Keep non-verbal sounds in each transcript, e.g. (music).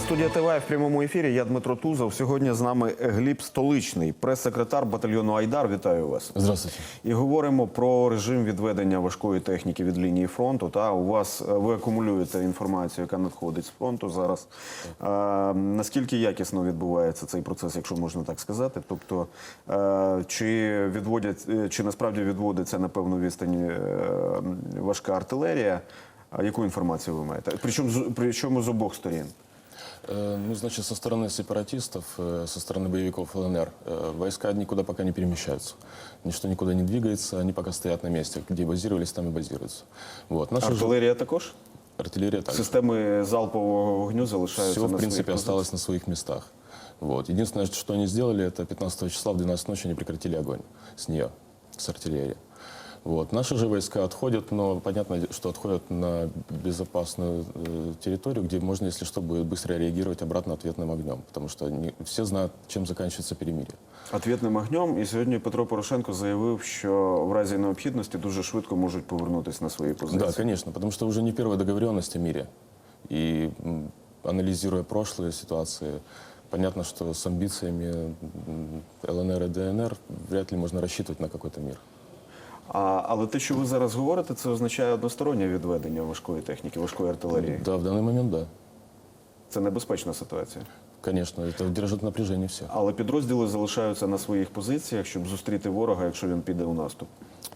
Студія ТВ в прямому ефірі. Я Дмитро Тузов. Сьогодні з нами Гліб Столичний, прес-секретар батальйону Айдар. Вітаю вас. Здравствуйте. І говоримо про режим відведення важкої техніки від лінії фронту. Та у вас е, ви акумулюєте інформацію, яка надходить з фронту зараз. Е, наскільки якісно відбувається цей процес, якщо можна так сказати? Тобто, е, чи відводять, чи насправді відводиться на певну відстані важка артилерія? А яку інформацію ви маєте? Причому з причому з обох сторін? Э, Ну, значит, со стороны сепаратистов, э, со стороны боевиков ЛНР, э, войска никуда пока не перемещаются. Ничто никуда не двигается, они пока стоят на месте. Где базировались, там и базируются. Вот. Наша же Артилерія також? артиллерия также. Системи залпового вогню залишаються Все, в на принципе, своїх позиціях? осталось на своих местах. Вот. Единственное, что они сделали, это 15 числа в 12 ночи они прекратили огонь с нее, с артиллерии. Вот. Наши же войска отходят, но понятно, что отходят на безопасную э, территорию, где можно, если что, будет быстро реагировать обратно ответным огнем, потому что они, все знают, чем заканчивается перемирие. Ответним огнем. І сьогодні Петро Порошенко заявив, що в разі необхідності дуже швидко можуть повернутися на свої позиції. Да, конечно, потому что уже не первая договоренность о мире. И м, анализируя прошлые ситуации, понятно, что с амбициями м, ЛНР и ДНР вряд ли можно рассчитывать на какой-то мир. А, але те, що ви зараз говорите, це означає одностороннє відведення важкої техніки, важкої артилерії. Да, в данный момент да. Це небезпечна ситуація. Конечно, это держит напряжение всех. Але підрозділи залишаються на своїх позиціях, щоб зустріти ворога, якщо він піде у наступ.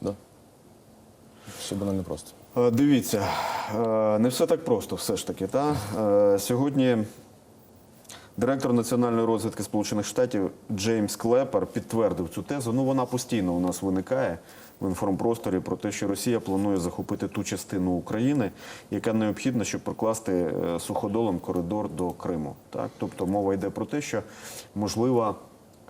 Да. Все банально просто. Е, Дивіться, е, не все так просто, все ж таки. Та? Е, Сьогодні директор національної розвідки Сполучених Штатів Джеймс Клепер підтвердив цю тезу. Ну, вона постійно у нас виникає в інформпросторі про те, що Росія планує захопити ту частину України, яка необхідна, щоб прокласти е, суходолом коридор до Криму. Так? Тобто мова йде про те, що можлива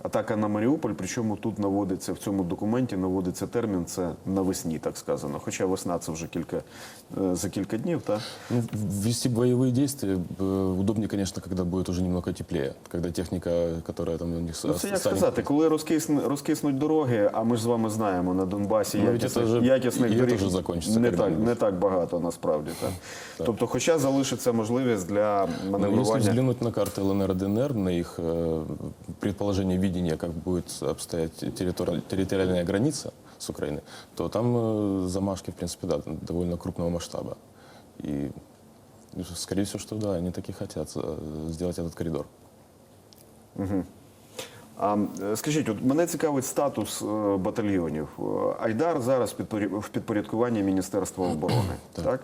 атака на Маріуполь, причому тут наводиться в цьому документі наводиться термін це навесні, так сказано. Хоча весна це вже кілька е, за кілька днів. Та? Ну, ввести боевые действия э, удобнее, конечно, когда будет уже немного теплее. Когда техника, которая там у них Ну, це як станет- сказати, коли розкисн, розкиснуть дороги, а ми ж з вами знаємо на Донбасі Ну, ведь якісних, це вже- якісних і це доріг вже закінчиться не так, когда-нибудь. не так багато насправді. Так? Тобто, хоча залишиться можливість для Но если маневрування. взглянуть на карты ЛНР и ДНР, на их э, предположение, видение, как будет обстоять территори- территориальная граница с Украиной, то там э, замашки, в принципе, да, довольно крупного масштаба. И, ну, скорее всего, что да, они таки хотят э, сделать этот коридор. А е, скажіть, от мене цікавить статус е, батальйонів. Е, Айдар зараз підпорі- в підпорядкуванні Міністерства оборони. (clears throat) так?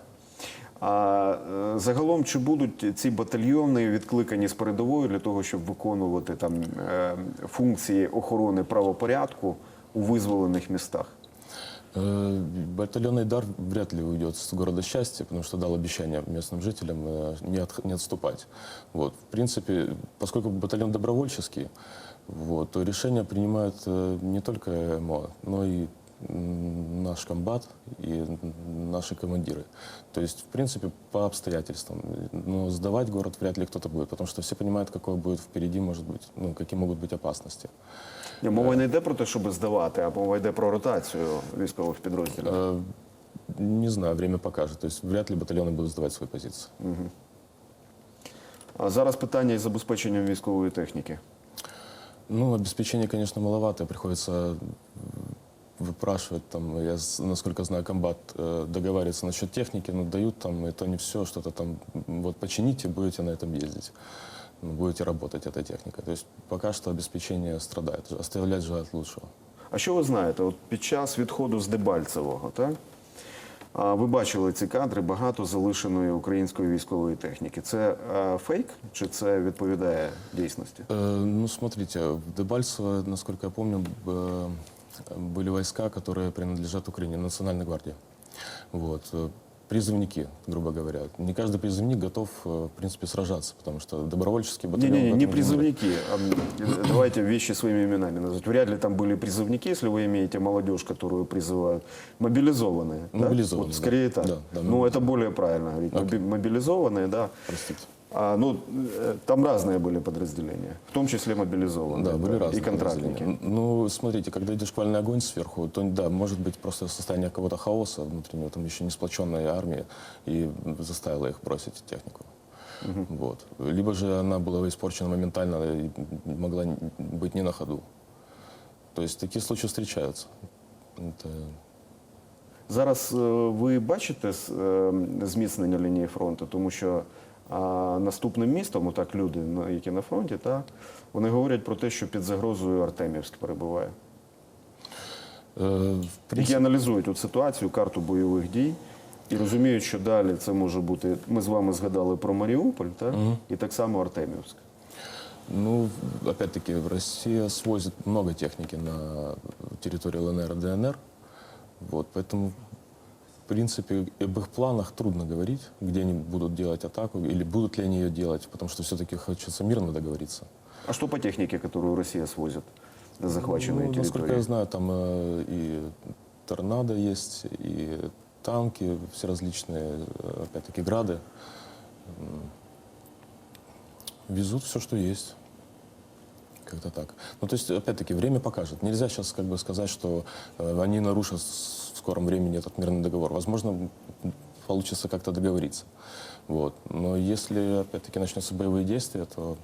А е, загалом, чи будуть ці батальйони відкликані з передової для того, щоб виконувати там е, функції охорони правопорядку у визволених містах? Э, Батальон Айдар вряд ли уйдет с города счастья, потому что дал обещание местным жителям э, не, от- не отступать. Вот. В принципе, поскольку батальон добровольческий, вот, то решения принимают э, не только МО, но и м, наш комбат и м, наши командиры. То есть, в принципе, по обстоятельствам. Но сдавать город вряд ли кто-то будет, потому что все понимают, какое будет впереди, может быть, ну, какие могут быть опасности. Ні, мова не йде про те, щоб здавати, а мова йде про ротацію військових підрозділів. Э, Не знаю, время покажет. То есть вряд ли батальоны будут сдавать свои позиции. А зараз питання із забезпеченням військової техніки. Ну, обеспечение, конечно, маловато. Приходится м, выпрашивать там, я, с- насколько знаю, комбат э, договаривается насчет техники, но дают там, это не все, что-то там, м, вот почините, будете на этом ездить. Ну, Будете работать этой техникой. То есть пока что обеспечение страдает. Оставлять желает лучшего. А що ви знаєте? От під час відходу з Дебальцевого, так? А ви бачили ці кадри багато залишеної української військової техніки. Це е, фейк чи це відповідає дійсності? Э, Ну, смотрите, в Дебальцево, насколько я помню, б- э, были войска, которые принадлежат Украине, Национальной гвардии. Вот. э, Призывники, грубо говоря. Не каждый призывник готов, э, в принципе, сражаться, потому что добровольческий Не, батальон... не, не, в не этом призывники. а, м, Давайте вещи своими именами назвать. Вряд ли там были призывники, если вы имеете молодежь, которую призывают. Мобилизованные. да? Мобилизованные, Вот да. скорее так. Да, да, ну, это более правильно говорить. Моби- Мобилизованные, да. Простите. А, ну, э, там разные были подразделения, в том числе мобилизованные. Да, были разные И контрактники. подразделения. Ну, смотрите, когда идешь шквальный огонь сверху, то да, может быть просто состояние какого-то хаоса внутреннего, там еще не сплоченная армия, и заставила их бросить технику. Вот. Либо же она была испорчена моментально и могла н- быть не на ходу. То есть такие случаи встречаются. Это Зараз е, ви бачите с- е, зміцнення лінії фронту, тому що а, наступним містом, отак люди, які на фронті, та, вони говорять про те, що під загрозою Артемівськ перебуває. в Які аналізують тут ситуацію, карту бойових дій і розуміють, що далі це може бути. Ми з вами згадали про Маріуполь, так? і так само Артемівськ. Ну, опять-таки, Россия свозит много техники на территорию ЛНР и ДНР. Вот, поэтому, в принципе, об их планах трудно говорить, где они будут делать атаку или будут ли они ее делать, потому что все-таки хочется мирно договориться. А что по технике, которую Россия свозит на захваченные Ну, насколько территории? я знаю, там э, и торнадо есть, и танки, все различные, опять-таки, грады. Везут все, что есть. Как-то так. Ну, то есть, опять-таки, время покажет. Нельзя сейчас как бы сказать, что э, они нарушат скором времени этот мирный договор. Возможно, м, получится как-то договориться. Вот. Но если, опять-таки, начнутся боевые действия, то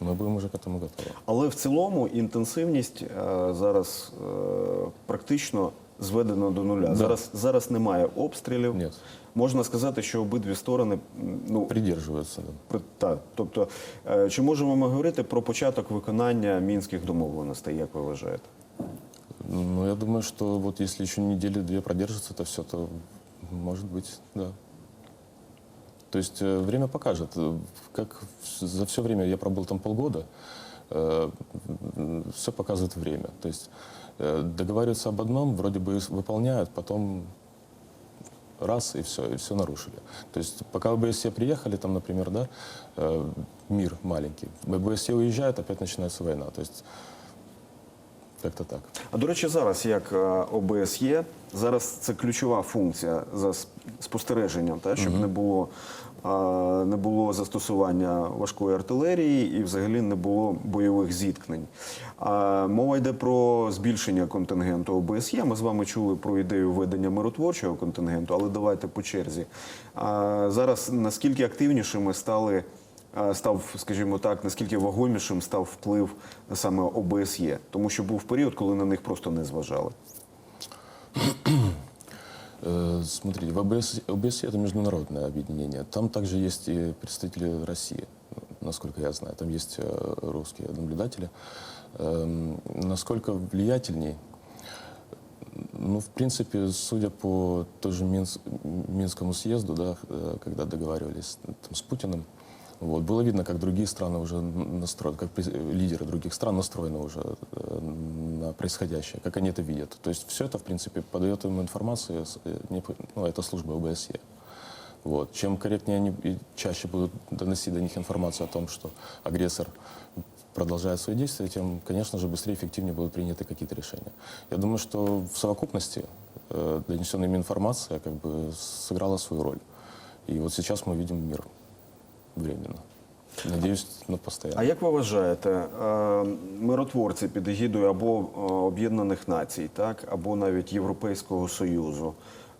мы будем уже к этому готовы. Але в цілому інтенсивність е, зараз е, практично зведена до нуля. Зараз, зараз немає обстрілів. Ні. Можна сказати, що обидві сторони м, ну, Придерживаются. да. при- так. Тобто, е, чи можемо ми говорити про початок виконання мінських домовленостей, як ви вважаєте? Ну, я думаю, что вот если еще недели-две продержится это все, то может быть, да. То есть э, время покажет. Э, Как в- за все время, я пробыл там полгода, все показывает время. То есть э, договариваются об одном, вроде бы выполняют, потом раз и все, и все нарушили. То есть пока ОБСЕ приехали, там, например, да, э, мир маленький, ОБСЕ уезжает, опять начинается война. То есть как-то так. А до речі, зараз як е, ОБСЄ, зараз це ключова функція за спостереженням, та, щоб не було. Не було застосування важкої артилерії і взагалі не було бойових зіткнень. Мова йде про збільшення контингенту ОБСЄ. Ми з вами чули про ідею введення миротворчого контингенту, але давайте по черзі. Зараз наскільки активнішими стали став, скажімо так, наскільки вагомішим став вплив саме ОБСЄ, тому що був період, коли на них просто не зважали. Э, Смотрите, в ОБС, ОБСЕ это международное объединение. Там также есть и представители России, насколько я знаю. Там есть э, русские наблюдатели. Эм, Насколько влиятельней? Ну, в принципе, судя по тоже Минс- Минскому съезду, да, э, когда договаривались там, с Путиным, вот, было видно, как другие страны уже настроены, как лидеры других стран настроены уже э, на происходящее, как они это видят. То есть все это, в принципе, подает им информацию, э, по- ну, это служба ОБСЕ. Вот. Чем корректнее они чаще будут доносить до них информацию о том, что агрессор продолжает свои действия, тем, конечно же, быстрее и эффективнее будут приняты какие-то решения. Я думаю, что в совокупности э, донесенная им информация как бы сыграла свою роль. И вот сейчас мы видим мир временно. Надеюсь, на постоянно. А як ви вважаєте, е, миротворці під егідою або е, Об'єднаних Націй, так, або навіть Європейського Союзу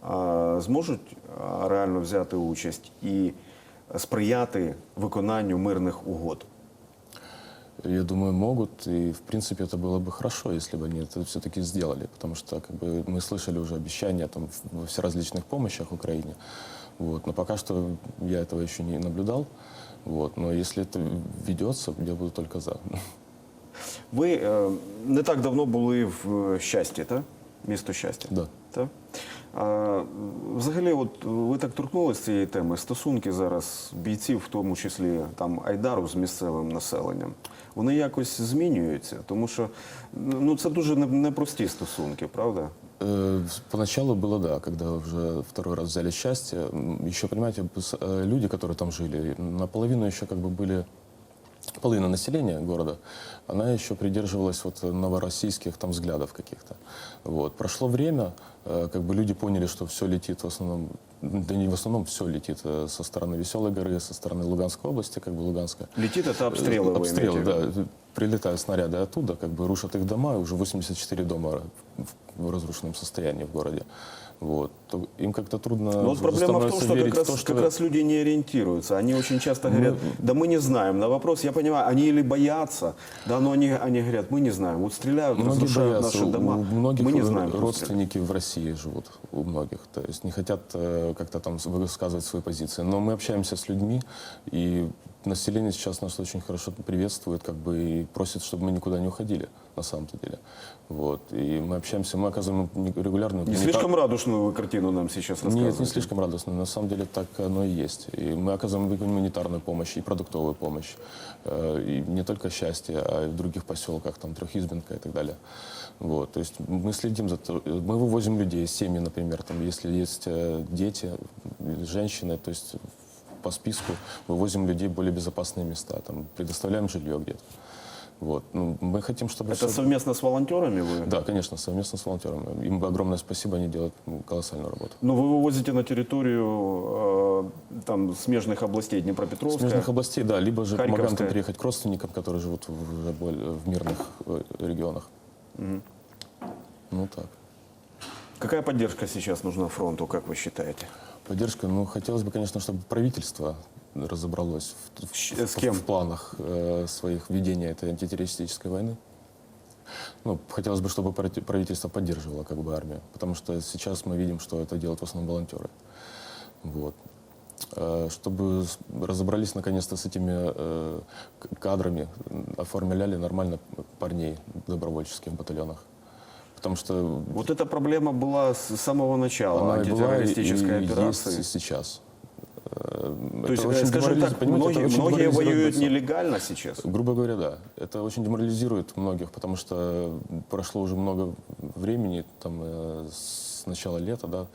е, зможуть е, реально взяти участь і сприяти виконанню мирних угод? Я думаю, могут, и в принципе это было бы хорошо, если бы они это все-таки сделали, потому что как бы, мы слышали уже обещания там, в- во всеразличных помощях Украине, вот, но пока что я этого еще не наблюдал, вот, но если это ведется, я буду только за. Ви е, не так давно були в щасті, так? Місто щастя. Да. Так? А, взагалі, от ви так торкнулися цієї теми. Стосунки зараз бійців, в тому числі там Айдару з місцевим населенням, вони якось змінюються, тому що ну це дуже непрості стосунки, правда? Э, Поначалу было да, когда уже второй раз взяли счастье. Еще, понимаете, э, люди, которые там жили, наполовину еще как бы были половина населения города, она еще придерживалась вот новороссийских там взглядов каких-то. Вот. Прошло время, э, как бы люди поняли, что все летит в основном, да не в основном, все летит со стороны Веселой горы, со стороны Луганской области, как бы Луганска. Летит это обстрелы, Обстрелы, да. Прилетают снаряды оттуда, как бы рушат их дома, и уже 84 дома в, разрушенном состоянии в городе. вот, то им как-то трудно Но Ну, вот проблема в том, что как в то, раз, что... как раз люди не ориентируются. Они очень часто говорят, да мы не знаем. На вопрос, я понимаю, они или боятся, да, но они, они говорят, мы не знаем. Вот стреляют, Многие разрушают боятся, наши дома. у многих мы не знаем. родственники в России живут, у многих, то есть не хотят э, как-то там высказывать свои позиции. Но мы общаемся с людьми, и население сейчас нас очень хорошо приветствует, как бы и просит, чтобы мы никуда не уходили, на самом-то деле. Вот. И мы общаемся, мы оказываем регулярную Не слишком радушную вы картину нам сейчас рассказываете? Нет, не слишком радостно. На самом деле так оно и есть. И мы оказываем гуманитарную помощь, и продуктовую помощь. Э, И не только счастье, а и в других поселках, там Трехизбенка и так далее. Вот. То есть мы следим за... Мы вывозим людей, семьи, например, там, если есть э, дети, э, женщины, то есть по списку вывозим людей в более безопасные места, там, предоставляем жилье где-то. Вот. Ну, мы хотим, чтобы... Это всё- совместно с волонтерами вы? Да, конечно, совместно с волонтерами. Им огромное спасибо, они делают ну, колоссальную работу. Ну, вы вывозите на территорию э, там, смежных областей Днепропетровска. Смежных областей, да, либо же помогаем там приехать к родственникам, которые живут в, более- в мирных э, регионах. Ну так. Какая поддержка сейчас нужна фронту, как вы считаете? Поддержка, ну, хотелось бы, конечно, чтобы правительство разобралось в, в- с в- кем? в планах э, своих ведения этой антитеррористической войны. Ну, хотелось бы, чтобы правительство поддерживало как бы армию, потому что сейчас мы видим, что это делают в основном волонтеры. Вот. Э, Чтобы разобрались наконец-то с этими э, кадрами, оформляли нормально парней в добровольческих батальонах. Потому что Вот эта проблема была с самого начала она и была, и, антитеррористической операции. есть сейчас. Э, То есть, это э, очень скажем так, многие, многие воюют нелегально сейчас. Грубо говоря, да. Это очень деморализирует многих, потому что прошло уже много времени, там, э, с начала лета, да,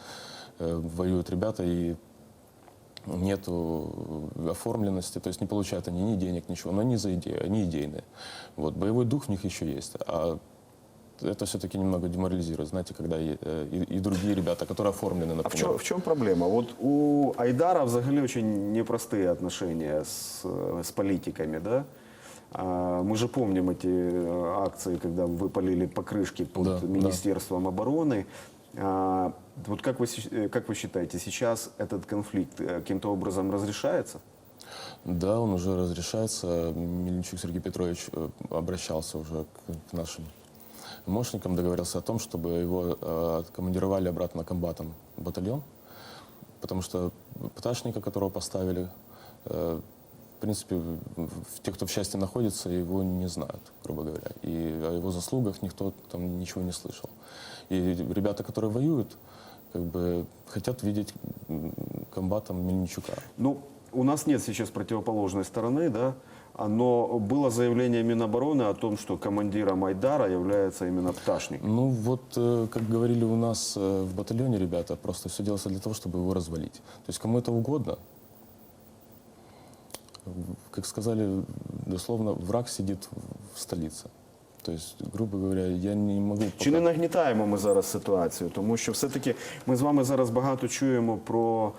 э, воюют ребята, и нету оформленности, то есть не получают они ни денег, ничего, но они за идею, они идейные. Вот, боевой дух в них еще есть, а это все-таки немного деморализирует, знаете, когда и, э, и- и другие ребята, которые оформлены, А в например. чем, в чем проблема? Вот у Айдара взагалі очень непростые отношения с, э, с политиками, да? А, Мы же помним эти э, акции, когда вы полили покрышки под Да, да. Министерством обороны. А, Вот как вы, как вы считаете, сейчас этот конфликт каким-то образом разрешается? Да, он уже разрешается. Мельничук Сергей Петрович обращался уже к, к нашим мощникам, договорился о том, чтобы его э, откомандировали обратно комбатом в батальон, потому что пташника, которого поставили, э, в принципе, те, кто в части находится, его не знают, грубо говоря. И о его заслугах никто там ничего не слышал. И ребята, которые воюют, как бы хотят видеть комбатом Мельничука. Ну, у нас нет сейчас противоположной стороны, да, но было заявление Минобороны о том, что командиром Айдара является именно Пташник. Ну вот, э, как говорили у нас э, в батальоне ребята, просто все делается для того, чтобы его развалить. То есть кому это угодно, в- как сказали, дословно, враг сидит в столице. То есть, грубо говоря, я не могу... Чи не нагнітаємо ми зараз ситуацію? Тому що все-таки ми з вами зараз багато чуємо про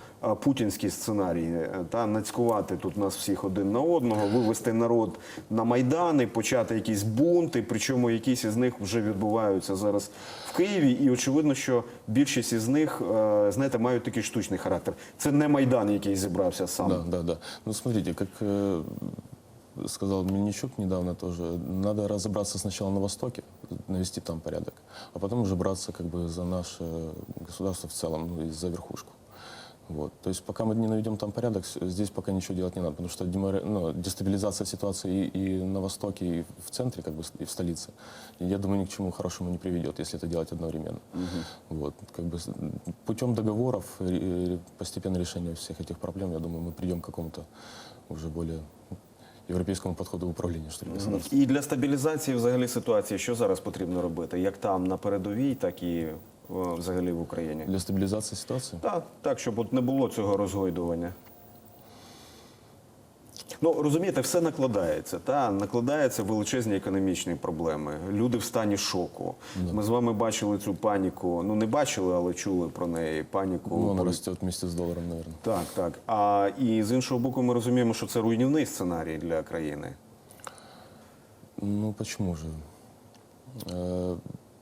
путінські сценарії. е, Та нацькувати тут нас всіх один на одного, вивести народ на майдани, почати якісь бунти. Причому якісь із них вже відбуваються зараз в Києві. І очевидно, що більшість із них, е, знаєте, мають такий штучний характер. Це не майдан, який зібрався сам. Да, да, да. Ну, смотрите, как э, сказал Мельничук недавно тоже, надо разобраться сначала на Востоке, навести там порядок, а потом уже браться как бы за наше государство в целом, ну, и за верхушку. Вот. То есть пока мы не наведем там порядок, здесь пока ничего делать не надо, потому что ну, дестабилизация ситуации и, и на Востоке, и в центре, как бы, и в столице, я думаю, ни к чему хорошему не приведет, если это делать одновременно. Вот. Как бы, путем договоров, э, постепенного решения всех этих проблем, я думаю, мы придем к какому-то уже более европейскому підходу управління что mm -hmm. І для стабілізації взагалі ситуації, що зараз потрібно робити? Як там на передовій, так і е, взагалі в Україні? Для стабілізації ситуації? Так, так, щоб от не було цього розгойдування. Ну, розумієте, все накладається. Та? Накладаються величезні економічні проблеми. Люди в стані шоку. Ми з вами бачили цю паніку. Ну, не бачили, але чули про неї. Паніку. Ну, она полі- растет вместе с долларом, наверное. Так, так. А і з іншого боку, ми розуміємо, що це руйнівний сценарій для країни. Ну, почему же? Э,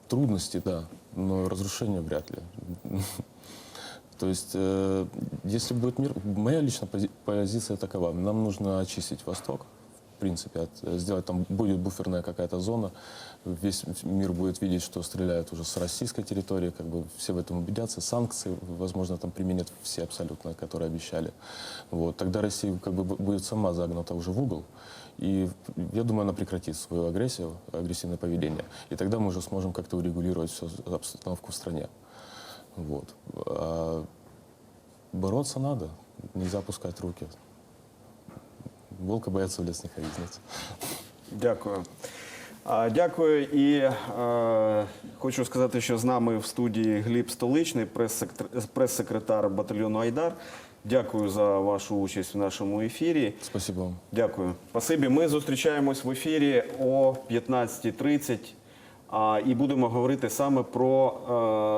трудности, да, но разрушения вряд ли. То есть, э, если будет мир, моя личная пози- позиция такова: нам нужно очистить Восток, в принципе, от- э, сделать там будет буферная какая-то зона, весь мир будет видеть, что стреляют уже с российской территории, как бы все в этом убедятся, санкции, возможно, там применят все абсолютно, которые обещали. Вот тогда Россия как бы бу- будет сама загнута уже в угол, и я думаю, она прекратит свою агрессию, агрессивное поведение, и тогда мы уже сможем как-то урегулировать всю обстановку в стране. Вот. А бороться надо, нельзя опускать руки. Волка боятся в лес не ходить, знаете. Дякую. А, Дякую. І е, хочу сказати, що з нами в студії Гліб Столичний, прес-секретар батальйону Айдар. Дякую за вашу участь в нашому ефірі. Спасибо вам. Дякую. Спасибі. Ми зустрічаємось в ефірі о 15.30 а, і будемо говорити саме про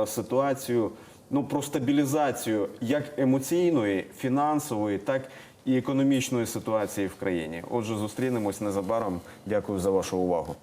е, ситуацію, ну про стабілізацію як емоційної, фінансової, так і економічної ситуації в країні. Отже, зустрінемось незабаром. Дякую за вашу увагу.